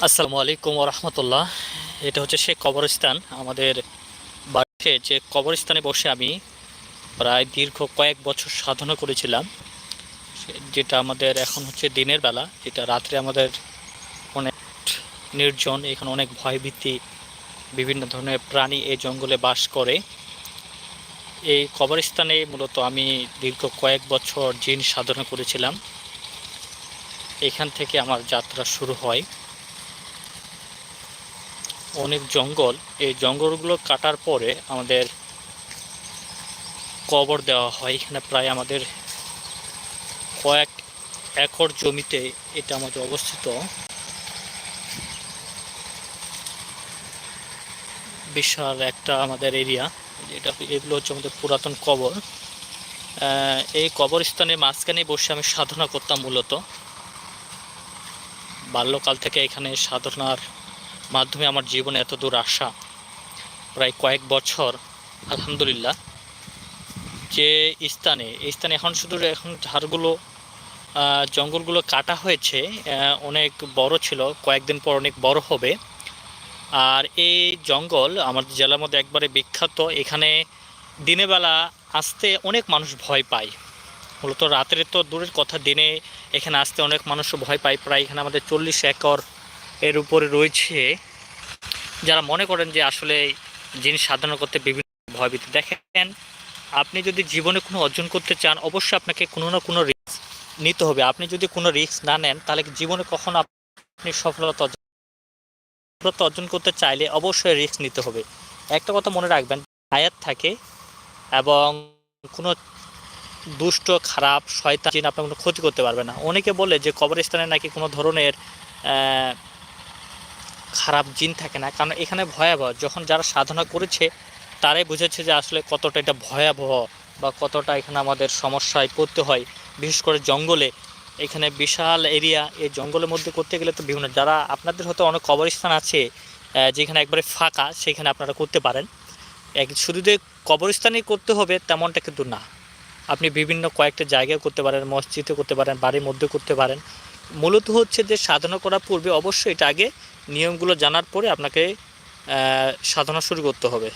আসসালামু আলাইকুম রহমতুল্লাহ এটা হচ্ছে সেই কবরস্থান আমাদের বাড়িতে। যে কবরস্থানে বসে আমি প্রায় দীর্ঘ কয়েক বছর সাধনা করেছিলাম। যেটা আমাদের এখন হচ্ছে দিনের বেলা, যেটা রাত্রে আমাদের অনেক নির্জন, এখানে অনেক ভয়ভীতি, বিভিন্ন ধরনের প্রাণী এই জঙ্গলে বাস করে। এই কবরস্থানে মূলত আমি দীর্ঘ কয়েক বছর জিন সাধনা করেছিলাম। এখান থেকে আমার যাত্রা শুরু হয়। অনেক জঙ্গল। এই জঙ্গলগুলো কাটার পরে আমাদের কবর দেওয়া হয়। এখানে প্রায় আমাদের কয়েক একর জমিতে এটা আমাদের অবস্থিত। বিশাল একটা আমাদের এরিয়া। এটা এগুলো হচ্ছে আমাদের পুরাতন কবর। এই কবরস্থানের মাঝখানে বসে আমি সাধনা করতাম মূলত। বাল্যকাল থেকে এখানে সাধনার মাধ্যমে আমার জীবনে এত দূর আসা, প্রায় কয়েক বছর, আলহামদুলিল্লাহ, যে স্থানে, এই স্থানে এখন শুধু এখন ঝাড়গুলো জঙ্গলগুলো কাটা হয়েছে অনেক বড় ছিল, কয়েকদিন পর অনেক বড় হবে। আর এই জঙ্গল আমাদের জেলার মধ্যে একবারে বিখ্যাত, এখানে দিনের বেলা আসতে অনেক মানুষ ভয় পায়। মূলত রাতের তো দূরের কথা, দিনে এখানে আসতে অনেক মানুষ ভয় পায়, প্রায় এখানে আমাদের চল্লিশ একর এর উপরে রয়েছে। যারা মনে করেন যে আসলে জিনিস সাধনা করতে বিভিন্ন ভয়ভীতি, দেখেন আপনি যদি জীবনে কোনো অর্জন করতে চান, অবশ্যই আপনাকে কোনো না কোনো রিস্ক নিতে হবে। আপনি যদি কোনো রিস্ক না নেন, তাহলে জীবনে কখনো আপনি সফলতা অর্জন সফলতা অর্জন করতে চাইলে অবশ্যই রিস্ক নিতে হবে। একটা কথা মনে রাখবেন আয়াত থাকে এবং কোনো দুষ্ট, খারাপ, শয়তান আপনার কোনো ক্ষতি করতে পারবে না। অনেকে বলে যে কবরস্থানে নাকি কোনো ধরনের খারাপ জিন থাকে না। কারণ এখানে ভয়াবহ, যখন যারা সাধনা করেছে, তারাই বুঝেছে যে আসলে কতটা এটা ভয়াবহ বা কতটা এখানে আমাদের সমস্যায় পড়তে হয়। বিশেষ করে জঙ্গলে, এখানে বিশাল এরিয়া, এই জঙ্গলের মধ্যে করতে গেলে তো বিভিন্ন, যারা আপনাদের হয়তো অনেক কবরস্থান আছে যেখানে একবারে ফাঁকা, সেখানে আপনারা করতে পারেন। এক, শুধু যে কবরস্থানেই করতে হবে, তেমনটা কিন্তু না। আপনি বিভিন্ন কয়েকটা জায়গায় করতে পারেন, মসজিদে করতে পারেন, বাড়ির মধ্যে করতে পারেন। মূলত হচ্ছে যে সাধনা করার পূর্বে অবশ্যই এটা আগে নিয়মগুলো জানার পরে আপনাকে সাধনা শুরু করতে হবে।